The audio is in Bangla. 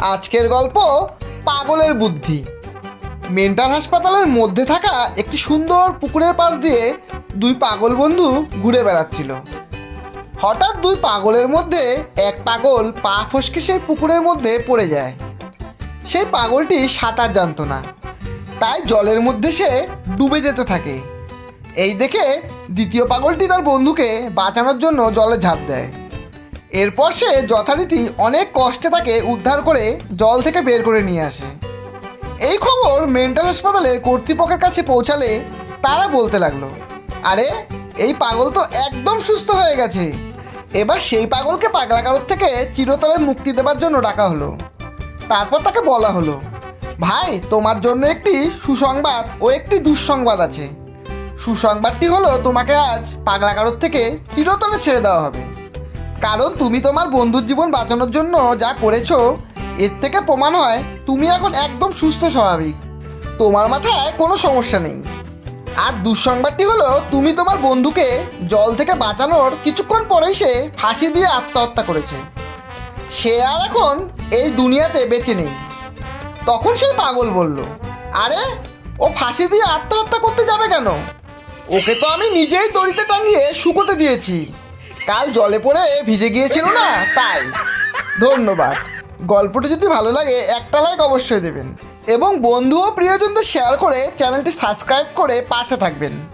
আজকের গল্প পাগলের বুদ্ধি। মেন্টাল হাসপাতালের মধ্যে থাকা একটি সুন্দর পুকুরের পাশ দিয়ে দুই পাগল বন্ধু ঘুরে বেড়াচ্ছিল। হঠাৎ দুই পাগলের মধ্যে এক পাগল পা ফসকে সেই পুকুরের মধ্যে পড়ে যায়। সেই পাগলটি সাঁতার জানতো না। তাই জলের মধ্যে সে ডুবে যেতে থাকে। এই দেখে দ্বিতীয় পাগলটি তার বন্ধুকে বাঁচানোর জন্য জলে ঝাঁপ দেয়। এরপর সে যথারীতি অনেক কষ্টে তাকে উদ্ধার করে জল থেকে বের করে নিয়ে আসে। এই খবর মেন্টাল হাসপাতালের কর্তৃপক্ষের কাছে পৌঁছালে তারা বলতে লাগল, আরে, এই পাগল তো একদম সুস্থ হয়ে গেছে। এবার সেই পাগলকে পাগলাকারোর থেকে চিরতরে মুক্তি দেওয়ার জন্য ডাকা হলো। তারপর তাকে বলা হলো, ভাই, তোমার জন্য একটি সুসংবাদ ও একটি দুঃসংবাদ আছে। সুসংবাদটি হলো তোমাকে আজ পাগলাকারোর থেকে চিরতরে ছেড়ে দেওয়া হবে। কারণ তুমি তোমার বন্ধুর জীবন বাঁচানোর জন্য যা করেছ, এর থেকে প্রমাণ হয় তুমি এখন একদম সুস্থ স্বাভাবিক। তোমার মাথায় কোনো সমস্যা নেই। আর দুঃসংবাদটি হলো, তুমি তোমার বন্ধুকে জল থেকে বাঁচানোর কিছুক্ষণ পরেই সে ফাঁসি দিয়ে আত্মহত্যা করেছে। সে আর এখন এই দুনিয়াতে বেঁচে নেই। তখন সেই পাগল বলল, আরে, ও ফাঁসি দিয়ে আত্মহত্যা করতে যাবে কেন? ওকে তো আমি নিজেই দড়িতে টাঙিয়ে শুকোতে দিয়েছি। কাল জলে পড়ে ভিজে গিয়েছিল না? তাই। ধন্যবাদ। গল্পটি যদি ভালো লাগে, একটা লাইক অবশ্যই দেবেন। এবং বন্ধু ও প্রিয়জনদের শেয়ার করে চ্যানেলটি সাবস্ক্রাইব করে পাশে থাকবেন।